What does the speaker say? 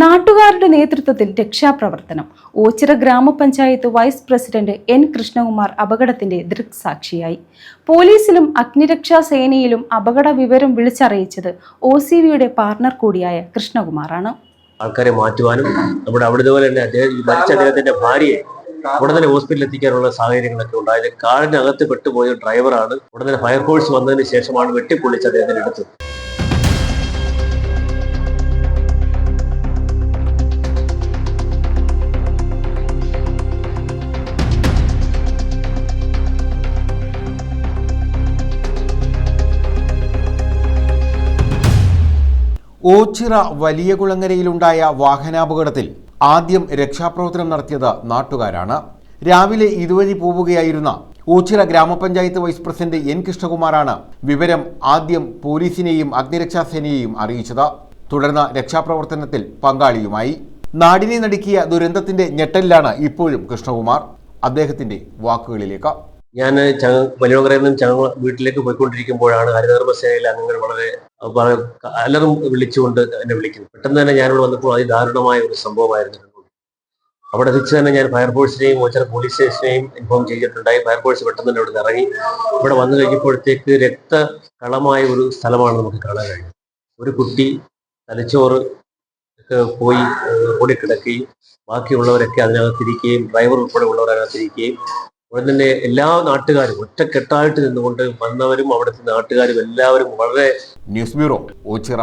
നാട്ടുകാരുടെ നേതൃത്വത്തിൽ രക്ഷാപ്രവർത്തനം. ഓച്ചിറ ഗ്രാമപഞ്ചായത്ത് വൈസ് പ്രസിഡന്റ് എൻ കൃഷ്ണകുമാർ അപകടത്തിന്റെ ദൃക്സാക്ഷിയായി. പോലീസിലും അഗ്നിരക്ഷാ സേനയിലും അപകട വിവരം വിളിച്ചറിയിച്ചത് ഒ സി വിയുടെ പാർട്ണർ കൂടിയായ കൃഷ്ണകുമാറാണ്. ആൾക്കാരെ മാറ്റുവാനും നമ്മുടെ അവിടെ ഇതുപോലെ തന്നെ അദ്ദേഹം മരിച്ച അദ്ദേഹത്തിന്റെ ഭാര്യയെ ഉടൻ തന്നെ ഹോസ്പിറ്റലിൽ എത്തിക്കാനുള്ള സാഹചര്യങ്ങളൊക്കെ ഉണ്ടായത് കാറിനകത്ത് പെട്ടുപോയ ഡ്രൈവറാണ് ഉടൻ തന്നെ ഫയർഫോഴ്സ് വന്നതിന് ശേഷമാണ് വെട്ടിപ്പൊളിച്ച് അദ്ദേഹത്തിന് എടുത്തത്. ഓച്ചിറ വലിയ കുളങ്ങരയിലുണ്ടായ വാഹനാപകടത്തിൽ ആദ്യം രക്ഷാപ്രവർത്തനം നടത്തിയത് നാട്ടുകാരാണ്. രാവിലെ ഇതുവഴി പോവുകയായിരുന്ന ഓച്ചിറ ഗ്രാമപഞ്ചായത്ത് വൈസ് പ്രസിഡന്റ് എൻ കൃഷ്ണകുമാറാണ് വിവരം ആദ്യം പോലീസിനെയും അഗ്നിരക്ഷാസേനയെയും അറിയിച്ചത്. തുടർന്ന് രക്ഷാപ്രവർത്തനത്തിൽ പങ്കാളിയുമായി. നാടിനെ നടുക്കിയ ദുരന്തത്തിന്റെ ഞെട്ടലിലാണ് ഇപ്പോഴും കൃഷ്ണകുമാർ. അദ്ദേഹത്തിന്റെ വാക്കുകളിലേക്ക്. ഞാൻ നിന്നും ചങ്ങ വീട്ടിലേക്ക് പോയിക്കൊണ്ടിരിക്കുമ്പോഴാണ് ഹരിതകർമ്മസേനയിലെ അംഗങ്ങൾ വളരെ അലറും വിളിച്ചുകൊണ്ട് എന്നെ വിളിക്കുന്നു പെട്ടെന്ന് തന്നെ ഞാനിവിടെ വന്നപ്പോൾ അതിദാരുണമായ ഒരു സംഭവമായിരുന്നു. അവിടെ വെച്ച് തന്നെ ഞാൻ ഫയർഫോഴ്സിനെയും ഓച്ചിറ പോലീസ് സ്റ്റേഷനെയും ഇൻഫോം ചെയ്തിട്ടുണ്ടായി. ഫയർഫോഴ്സ് പെട്ടെന്ന് തന്നെ ഇവിടെ ഇറങ്ങി. ഇവിടെ വന്നു കഴിഞ്ഞപ്പോഴത്തേക്ക് രക്തകളമായ ഒരു സ്ഥലമാണ് നമുക്ക് കാണാൻ കഴിഞ്ഞത് ഒരു കുട്ടി തലച്ചോറ് പോയി ഓടിക്കിടക്കുകയും ബാക്കിയുള്ളവരൊക്കെ അതിനകത്തിരിക്കുകയും ഡ്രൈവർ ഉൾപ്പെടെ ഉള്ളവർ അതിനകത്തിരിക്കുകയും ഉടൻ തന്നെ എല്ലാ നാട്ടുകാരും ഒറ്റക്കെട്ടായിട്ട് നിന്നുകൊണ്ട് വന്നവരും അവിടുത്തെ നാട്ടുകാരും എല്ലാവരും വളരെ ന്യൂസ് ബ്യൂറോ ഓച്ചിറ